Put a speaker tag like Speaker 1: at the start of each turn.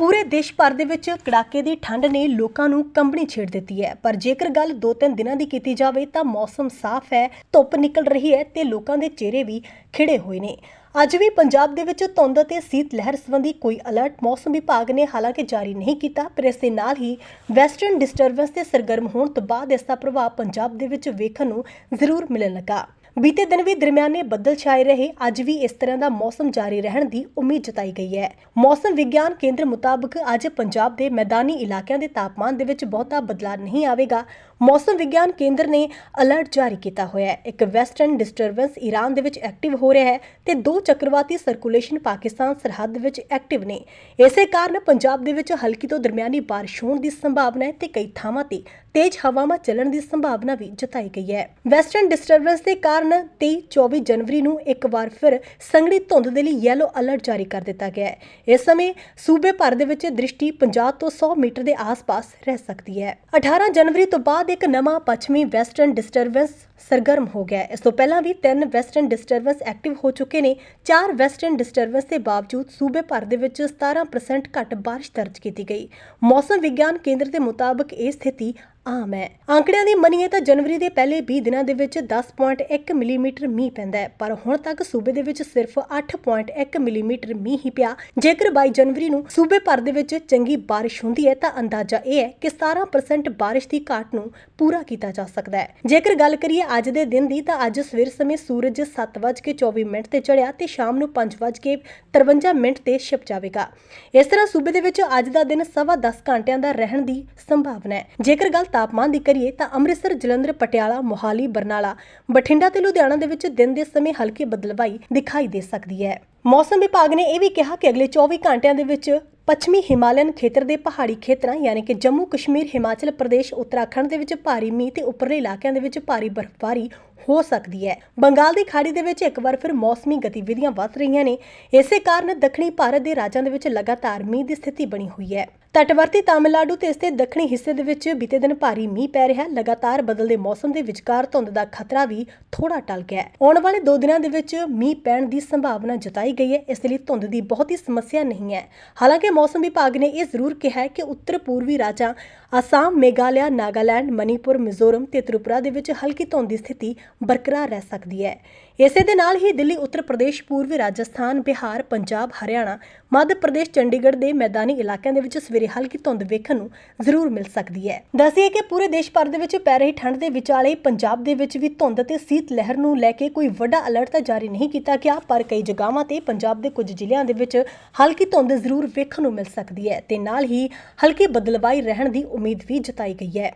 Speaker 1: ਪੂਰੇ ਦੇਸ਼ ਭਰ ਦੇ ਵਿੱਚ ਕੜਾਕੇ ਦੀ ਠੰਡ ਨੇ ਲੋਕਾਂ ਨੂੰ ਕੰਬਣੀ ਛੇੜ ਦਿੱਤੀ ਹੈ। ਪਰ ਜੇਕਰ ਗੱਲ 2-3 ਦਿਨਾਂ ਦੀ ਕੀਤੀ ਜਾਵੇ ਤਾਂ ਮੌਸਮ ਸਾਫ਼ ਹੈ, ਧੁੱਪ ਨਿਕਲ ਰਹੀ ਹੈ ਤੇ ਲੋਕਾਂ ਦੇ ਚਿਹਰੇ ਵੀ ਖਿੜੇ ਹੋਏ ਨੇ। ਅੱਜ ਵੀ ਪੰਜਾਬ ਦੇ ਵਿੱਚ ਧੁੰਦ ਅਤੇ ਸੀਤ ਲਹਿਰ ਸੰਬੰਧੀ ਕੋਈ ਅਲਰਟ ਮੌਸਮ ਵਿਭਾਗ ਨੇ ਹਾਲਾਂਕਿ ਜਾਰੀ ਨਹੀਂ ਕੀਤਾ, ਪਰ ਇਸ ਦੇ ਨਾਲ ਹੀ ਵੈਸਟਰਨ ਡਿਸਟਰਬੈਂਸ ਦੇ ਸਰਗਰਮ ਹੋਣ ਤੋਂ ਬਾਅਦ ਇਸ ਦਾ ਪ੍ਰਭਾਵ ਪੰਜਾਬ ਦੇ ਵਿੱਚ ਵੇਖਣ ਨੂੰ ਜ਼ਰੂਰ ਮਿਲਣ ਲੱਗਾ। ਬੀਤੇ ਦਿਨ ਵੀ ਦਰਮਿਆਨੇ ਬੱਦਲ ਛਾਏ ਰਹੇ, ਅੱਜ ਵੀ ਇਸ ਤਰ੍ਹਾਂ ਦਾ ਮੌਸਮ ਜਾਰੀ ਰਹਿਣ ਦੀ ਉਮੀਦ ਜਤਾਈ ਗਈ ਹੈ। ਮੌਸਮ ਵਿਗਿਆਨ ਕੇਂਦਰ ਮੁਤਾਬਕ ਅੱਜ ਪੰਜਾਬ ਦੇ ਮੈਦਾਨੀ ਇਲਾਕਿਆਂ ਦੇ ਤਾਪਮਾਨ ਦੇ ਵਿੱਚ ਬਹੁਤਾ ਬਦਲਾਅ ਨਹੀਂ ਆਵੇਗਾ। ਮੌਸਮ ਵਿਗਿਆਨ ਕੇਂਦਰ ਨੇ ਅਲਰਟ ਜਾਰੀ ਕੀਤਾ ਹੋਇਆ ਹੈ। ਇੱਕ ਵੈਸਟਰਨ ਡਿਸਟਰਬੈਂਸ ਈਰਾਨ ਦੇ ਵਿੱਚ ਐਕਟਿਵ ਹੋ ਰਿਹਾ ਹੈ ਤੇ ਦੋ ਚੱਕਰਵਾਤੀ ਸਰਕੂਲੇਸ਼ਨ ਪਾਕਿਸਤਾਨ ਸਰਹੱਦ ਵਿੱਚ ਐਕਟਿਵ ਨੇ। ਇਸੇ ਕਾਰਨ ਪੰਜਾਬ ਦੇ ਵਿੱਚ ਹਲਕੀ ਤੋਂ ਦਰਮਿਆਨੀ ਬਾਰਿਸ਼ ਹੋਣ ਦੀ ਸੰਭਾਵਨਾ ਹੈ ਤੇ ਕਈ ਥਾਵਾਂ ਤੇ ਤੇਜ਼ ਹਵਾਵਾਂ ਚੱਲਣ ਦੀ ਸੰਭਾਵਨਾ ਵੀ ਜਤਾਈ ਗਈ ਹੈ। ਵੈਸਟਰਨ ਡਿਸਟਰਬੈਂਸ ਦੇ ਕਾਰਨ 23-24 ਜਨਵਰੀ ਨੂੰ ਇੱਕ ਵਾਰ ਫਿਰ ਸੰਘਣੀ ਧੁੰਦ ਦੇ ਲਈ ਯੈਲੋ ਅਲਰਟ ਜਾਰੀ ਕਰ ਦਿੱਤਾ ਗਿਆ ਹੈ। ਇਸ ਸਮੇਂ ਸੂਬੇ ਭਰ ਦੇ ਵਿੱਚ ਦ੍ਰਿਸ਼ਟੀ 50 ਤੋਂ 100 ਮੀਟਰ ਦੇ ਆਸ-ਪਾਸ ਰਹਿ ਸਕਦੀ ਹੈ। 18 ਜਨਵਰੀ ਤੋਂ ਬਾਅਦ ਇੱਕ ਨਵਾਂ ਪੱਛਮੀ ਵੈਸਟਰਨ ਡਿਸਟਰਬੈਂਸ ਸਰਗਰਮ ਹੋ ਗਿਆ ਇਸ ਤੋਂ ਪਹਿਲਾਂ ਵੀ ਤਿੰਨ ਵੈਸਟਰਨ ਡਿਸਟਰਬੈਂਸ ਐਕਟਿਵ ਹੋ ਚੁੱਕੇ ਨੇ। ਚਾਰ ਵੈਸਟਰਨ ਡਿਸਟਰਬੈਂਸ ਦੇ ਬਾਵਜੂਦ ਸੂਬੇ ਭਰ ਦੇ ਵਿੱਚ 17% ਘੱਟ ਬਾਰਿਸ਼ ਦਰਜ ਕੀਤੀ ਗਈ। ਮੌਸਮ ਵਿਗਿਆਨ ਕੇਂਦਰ ਦੇ ਮੁਤਾਬਕ ਇਹ ਸਥਿਤੀ ਆਮ ਹੈ। ਆંકੜਿਆਂ ਦੀ ਮੰਨੀਏ ਤਾਂ ਜਨਵਰੀ ਦੇ ਪਹਿਲੇ 20 ਦਿਨਾਂ ਦੇ ਵਿੱਚ 10.1 ਮਿਲੀਮੀਟਰ ਮੀਂਹ ਪੈਂਦਾ ਹੈ, ਪਰ ਹੁਣ ਤੱਕ ਸੂਬੇ ਦੇ ਵਿੱਚ ਸਿਰਫ 8.1 ਮਿਲੀਮੀਟਰ ਮੀਂਹ ਹੀ ਪਿਆ। ਜੇਕਰ 22 ਜਨਵਰੀ ਨੂੰ ਸੂਬੇ ਭਰ ਦੇ ਵਿੱਚ ਚੰਗੀ ਬਾਰਿਸ਼ ਹੁੰਦੀ ਹੈ, ਤਾਂ ਅੰਦਾਜ਼ਾ ਇਹ ਹੈ ਕਿ 17% ਬਾਰਿਸ਼ ਦੀ ਘਾਟ ਨੂੰ ਪੂਰਾ ਕੀਤਾ ਜਾ ਸਕਦਾ ਹੈ। ਜੇਕਰ ਗੱਲ ਕਰੀਏ ਅੱਜ ਦੇ ਦਿਨ ਦੀ, ਤਾਂ ਅੱਜ ਸਵੇਰ ਸਮੇਂ ਸੂਰਜ 7:24 ਮਿੰਟ ਤੇ ਚੜ੍ਹਿਆ ਤੇ ਸ਼ਾਮ ਨੂੰ 5:53 ਮਿੰਟ ਤੇ ਛਿਪ ਜਾਵੇਗਾ। ਇਸ ਤਰ੍ਹਾਂ ਸੂਬੇ ਦੇ ਵਿੱਚ ਅੱਜ ਦਾ ਦਿਨ ਸਵਾ 10 ਘੰਟਿਆਂ ਦਾ ਰਹਿਣ ਦੀ ਸੰਭਾਵਨਾ ਹੈ। ਜੇਕਰ ਗੱਲ ਤਾਪਮਾਨ ਦੀ ਕਰੀਏ ਤਾਂ ਅੰਮ੍ਰਿਤਸਰ, ਜਲੰਧਰ, ਪਟਿਆਲਾ, ਮੋਹਾਲੀ, ਬਰਨਾਲਾ, ਬਠਿੰਡਾ ਤੇ ਲੁਧਿਆਣਾ ਦੇ ਵਿੱਚ ਦਿਨ ਦੇ ਸਮੇਂ ਹਲਕੀ ਬਦਲਵਾਈ ਦਿਖਾਈ ਦੇ ਸਕਦੀ ਹੈ। ਮੌਸਮ ਵਿਭਾਗ ਨੇ ਇਹ ਵੀ ਕਿਹਾ ਕਿ ਅਗਲੇ 24 ਘੰਟਿਆਂ ਦੇ ਵਿੱਚ ਪੱਛਮੀ ਹਿਮਾਲਯਨ ਖੇਤਰ ਦੇ ਪਹਾੜੀ ਖੇਤਰਾਂ, ਯਾਨੀ ਕਿ ਜੰਮੂ ਕਸ਼ਮੀਰ, ਹਿਮਾਚਲ ਪ੍ਰਦੇਸ਼, ਉੱਤਰਾਖੰਡ ਦੇ ਵਿੱਚ ਭਾਰੀ ਮੀਂਹ ਤੇ ਉੱਪਰਲੇ ਇਲਾਕਿਆਂ ਦੇ ਵਿੱਚ ਭਾਰੀ ਬਰਫ਼ਬਾਰੀ ਹੋ ਸਕਦੀ ਹੈ। ਬੰਗਾਲ ਦੀ ਖਾੜੀ ਦੇ ਵਿੱਚ ਇੱਕ ਵਾਰ ਫਿਰ ਮੌਸਮੀ ਗਤੀਵਿਧੀਆਂ ਵੱਧ ਰਹੀਆਂ ਨੇ। ਇਸੇ ਕਾਰਨ ਦੱਖਣੀ ਭਾਰਤ ਦੇ ਰਾਜਾਂ ਦੇ ਵਿੱਚ ਲਗਾਤਾਰ ਮੀਂਹ ਦੀ ਸਥਿਤੀ ਬਣੀ ਹੋਈ ਹੈ। ਤਟਵਰਤੀ ਤਾਮਿਲਨਾਡੂ ਤੇ ਇਸ ਦੇ ਦੱਖਣੀ ਹਿੱਸੇ ਦੇ ਵਿੱਚ ਬੀਤੇ ਦਿਨ ਭਾਰੀ ਮੀਂਹ ਪੈ ਰਿਹਾ। ਹੈ ਲਗਾਤਾਰ ਬਦਲਦੇ ਮੌਸਮ ਦੇ ਵਿਚਕਾਰ ਧੁੰਦ ਦਾ ਖਤਰਾ ਵੀ ਥੋੜਾ ਟਲ ਗਿਆ ਹੈ। ਆਉਣ ਵਾਲੇ 2 ਦਿਨਾਂ ਦੇ ਵਿੱਚ ਮੀਂਹ ਪੈਣ ਦੀ ਸੰਭਾਵਨਾ ਜਤਾਈ ਗਈ ਹੈ, ਇਸ ਲਈ ਧੁੰਦ ਦੀ ਬਹੁਤੀ ਸਮੱਸਿਆ ਨਹੀਂ ਹੈ। ਹਾਲਾਂਕਿ ਮੌਸਮ ਵਿਭਾਗ ਨੇ ਇਹ ਜ਼ਰੂਰ ਕਿਹਾ ਹੈ ਕਿ ਉੱਤਰ ਪੂਰਬੀ ਰਾਜਾਂ ਅਸਾਮ ਮੇਘਾਲਿਆ, ਨਾਗਾਲੈਂਡ ਮਨੀਪੁਰ ਮਿਜ਼ੋਰਮ ਤੇ ਤ੍ਰਿਪੁਰਾ ਦੇ ਵਿੱਚ ਹਲਕੀ ਧੁੰਦ ਦੀ ਸਥਿਤੀ ਬਰਕਰਾਰ ਰਹਿ ਸਕਦੀ ਹੈ। ਇਸੇ ਦੇ ਨਾਲ ਹੀ ਦਿੱਲੀ, ਉੱਤਰ ਪ੍ਰਦੇਸ਼, ਪੂਰਬੀ ਰਾਜਸਥਾਨ, ਬਿਹਾਰ, ਪੰਜਾਬ, ਹਰਿਆਣਾ, ਮੱਧ ਪ੍ਰਦੇਸ਼, ਚੰਡੀਗੜ੍ਹ ਦੇ ਮੈਦਾਨੀ ਇਲਾਕਿਆਂ ਦੇ ਵਿੱਚ ਸਵੇਰੇ ਹਲਕੀ ਧੁੰਦ ਵੇਖਣ ਨੂੰ ਜ਼ਰੂਰ ਮਿਲ ਸਕਦੀ ਹੈ। ਦੱਸੀਏ ਕਿ ਪੂਰੇ ਦੇਸ਼ ਭਰ ਦੇ ਵਿੱਚ ਪੈ ਰਹੀ ਠੰਡ ਦੇ ਵਿਚਾਲੇ ਪੰਜਾਬ ਦੇ ਵਿੱਚ ਵੀ ਧੁੰਦ ਤੇ ਸੀਤ ਲਹਿਰ ਨੂੰ ਲੈ ਕੇ ਕੋਈ ਵੱਡਾ ਅਲਰਟ ਤਾਂ ਜਾਰੀ ਨਹੀਂ ਕੀਤਾ ਗਿਆ, ਪਰ ਕਈ ਜਗ੍ਹਾਵਾਂ ਤੇ ਪੰਜਾਬ ਦੇ ਕੁਝ ਜ਼ਿਲ੍ਹਿਆਂ ਦੇ ਵਿੱਚ ਹਲਕੀ ਧੁੰਦ ਜ਼ਰੂਰ ਵੇਖਣ ਨੂੰ ਮਿਲ ਸਕਦੀ ਹੈ ਤੇ ਨਾਲ ਹੀ ਹਲਕੀ ਬਦਲਵਾਈ ਰਹਿਣ ਦੀ ਉਮੀਦ ਵੀ ਜਤਾਈ ਗਈ ਹੈ।